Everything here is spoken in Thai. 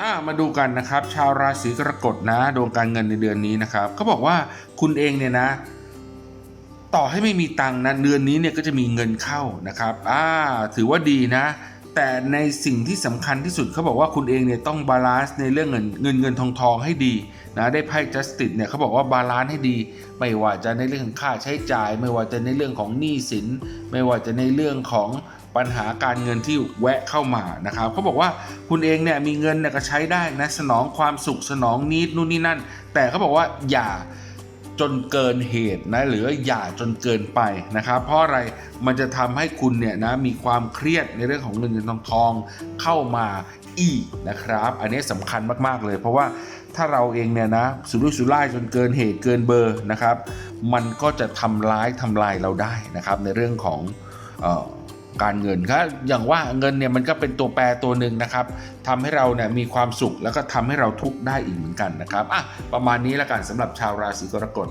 อ่ามาดูกันนะครับ ชาวราศีกรกฎนะดวงการเงินในเดือนนี้นะครับเขาบอกว่าคุณเองเนี่ยนะ ต่อให้ไม่มีตังค์นะเดือนนี้เนี่ยก็จะมีเงินเข้านะครับอ่าถือว่าดีนะ แต่ในสิ่งที่สำคัญที่สุดเขาบอกว่าคุณเองเนี่ยต้องบาลานซ์ในเรื่องเงินเงินเงินทองทองให้ดีนะได้ไพ่ justice เนี่ยเขาบอกว่าบาลานซ์ให้ดี ไม่ว่าจะในเรื่องของค่าใช้จ่าย ไม่ว่าจะในเรื่องของหนี้สิน ไม่ว่าจะในเรื่องของ ปัญหาการเงินที่แวะเข้ามานะครับเขาบอกว่าคุณเองเนี่ยมีเงินเนี่ยก็ใช้ได้นะสนองความสุขสนองนิดนู่นนี่นั่น แต่เขาบอกว่าอย่าจนเกินเหตุนะหรืออย่าจนเกินไปนะครับเพราะอะไรมันจะทำให้คุณเนี่ยนะมีความเครียดในเรื่องของเงินเงินทองทองเข้ามาอีกนะครับ อันนี้สำคัญมากๆเลย เพราะว่าถ้าเราเองเนี่ยนะสุรุ่ยสุร่ายจนเกินเหตุเกินเบอร์นะครับ มันก็จะทำร้ายทำลายเราได้นะครับ ในเรื่องของเการเงินครับอย่างว่าเงินเนี่ยมันก็เป็นตัวแปรตัวหนึ่งนะครับทำให้เราเนี่ยมีความสุขแล้วก็ทำให้เราทุกข์ได้อีกเหมือนกันนะครับอะประมาณนี้ละกันสำหรับชาวราศีกรกฎ